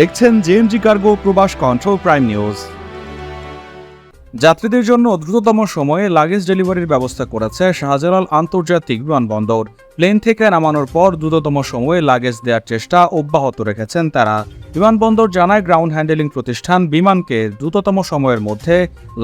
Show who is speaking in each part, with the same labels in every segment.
Speaker 1: দেখছেন JMG cargo প্রবাস control prime news যাত্রীদের জন্য দ্রুততম সময়ে লাগেজ ডেলিভারির ব্যবস্থা করেছে শাহজালাল আন্তর্জাতিক বিমানবন্দর। প্লেন থেকে নামানোর পর দ্রুততম সময়ে লাগেজ দেওয়ার চেষ্টা অব্যাহত রেখেছেন তারা। বিমানবন্দর জানায় গ্রাউন্ড হ্যান্ডেলিং প্রতিষ্ঠান বিমানকে দ্রুততম সময়ের মধ্যে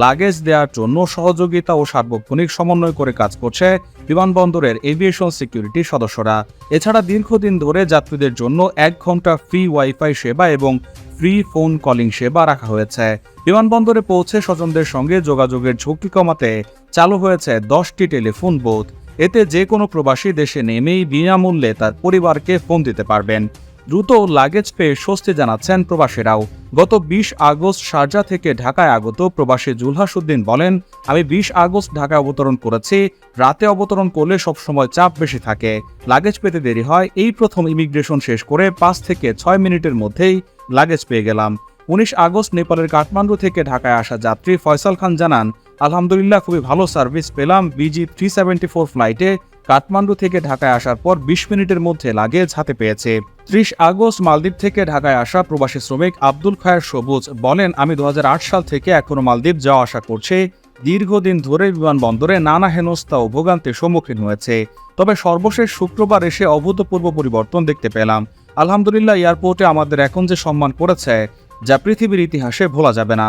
Speaker 1: লাগেজ দেওয়ার জন্য সহযোগিতা ও সার্বক্ষণিক সমন্বয় করে কাজ করছে বিমানবন্দরের এভিয়েশন সিকিউরিটি সদস্যরা। এছাড়া দীর্ঘদিন ধরে যাত্রীদের জন্য এক ঘণ্টা ফ্রি ওয়াইফাই সেবা এবং ফ্রি ফোন কলিং সেবা রাখা হয়েছে। বিমানবন্দরে পৌঁছে স্বজনদের সঙ্গে যোগাযোগের ঝুঁকি কমাতে চালু হয়েছে দশটি টেলিফোন বুথ। এতে যে কোনো প্রবাসী দেশে নেমেই বিনামূল্যে তার পরিবারকে ফোন দিতে পারবেন। দ্রুত লাগেজ পেয়ে স্বস্তি জানাচ্ছেন প্রবাসীরাও। গত বিশ আগস্ট শারজা থেকে ঢাকায় আগত প্রবাসী জুলহাসুদ্দিন বলেন, আমি বিশ আগস্ট ঢাকায় অবতরণ করেছি। রাতে অবতরণ করলে সবসময় চাপ বেশি থাকে। লাগেজ পেতে দেরি হয়। এই প্রথম ইমিগ্রেশন শেষ করে পাঁচ থেকে ছয় মিনিটের মধ্যেই লাগেজ পেয়ে গেলাম। উনিশ আগস্ট নেপালের কাঠমান্ডু থেকে ঢাকায় আসা যাত্রী ফয়সাল খান জানান আলহামদুলিল্লাহ, খুবই ভালো সার্ভিস পেলাম। বিজি থ্রি সেভেন্টি ফোর ফ্লাইটে কাঠমান্ডু থেকে ঢাকায় আসার পর বিশ মিনিটের মধ্যে লাগেজ হাতে পেয়েছে। ত্রিশ আগস্ট মালদ্বীপ থেকে ঢাকায় আসা প্রবাসী শ্রমিক আব্দুল খায়ের সবুজ বলেন, আমি দু হাজার আট সাল থেকে এখনও মালদ্বীপ যাওয়া আসা করছি। দীর্ঘদিন ধরে বিমানবন্দরে নানা হেনস্থা ও ভোগান্তির সম্মুখীন হয়েছে। তবে সর্বশেষ শুক্রবার এসে অভূতপূর্ব পরিবর্তন দেখতে পেলাম। আলহামদুলিল্লাহ, এয়ারপোর্টে আমাদের এখন যে সম্মান করেছে যা পৃথিবীর ইতিহাসে ভোলা যাবে না।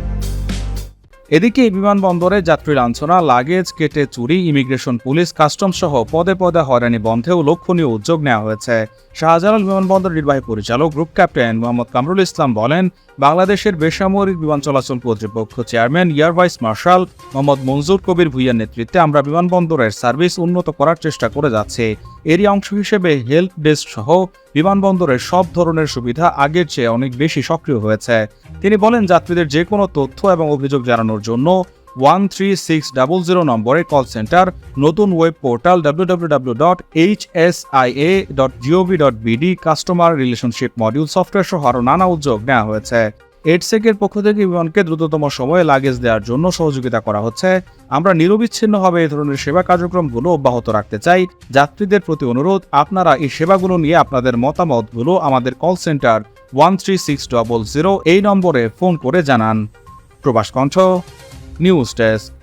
Speaker 1: এদিকে বিমানবন্দরে যাত্রী লাঞ্ছনা লাগেজ কেটে চুরি, ইমিগ্রেশন পুলিশ কাস্টম সহ পদে পদে হয়রানি বন্ধেও লক্ষণীয় উদ্যোগ নেওয়া হয়েছে। শাহজালাল বিমানবন্দর নির্বাহী পরিচালক গ্রুপ ক্যাপ্টেন মোহাম্মদ কামরুল ইসলাম বলেন, বাংলাদেশের বেসামরিক বিমান চলাচল কর্তৃপক্ষ chairman, air vice marshal Mohammad Manzur Kabir ভুইয়ার নেতৃত্বে আমরা বিমানবন্দরের সার্ভিস উন্নত করার চেষ্টা করে যাচ্ছি। এরই অংশ হিসেবে হেল্প ডেস্ক সহ বিমানবন্দরের সব ধরনের সুবিধা আগের চেয়ে অনেক বেশি সক্রিয় হয়েছে। তিনি বলেন, যাত্রীদের যে কোনো তথ্য এবং অভিযোগ জানানোর জন্য one three six double zero নম্বরে কল সেন্টার নতুন web portal W dot H S I A dot G O V dot BD customer relationship module software সহ আরও নানা উদ্যোগ নেওয়া হয়েছে। এডসেকের পক্ষ থেকে বিমানকে দ্রুততম সময়ে লাগেজ দেওয়ার জন্য সহযোগিতা করা হচ্ছে। আমরা নিরবিচ্ছিন্নভাবে এ ধরনের সেবা কার্যক্রমগুলো অব্যাহত রাখতে চাই। যাত্রীদের প্রতি অনুরোধ, আপনারা এই সেবাগুলো নিয়ে আপনাদের মতামতগুলো আমাদের call centre one three six double zero এই নম্বরে ফোন করে জানান। প্রবাস কণ্ঠ, নিউজ ডেস্ক।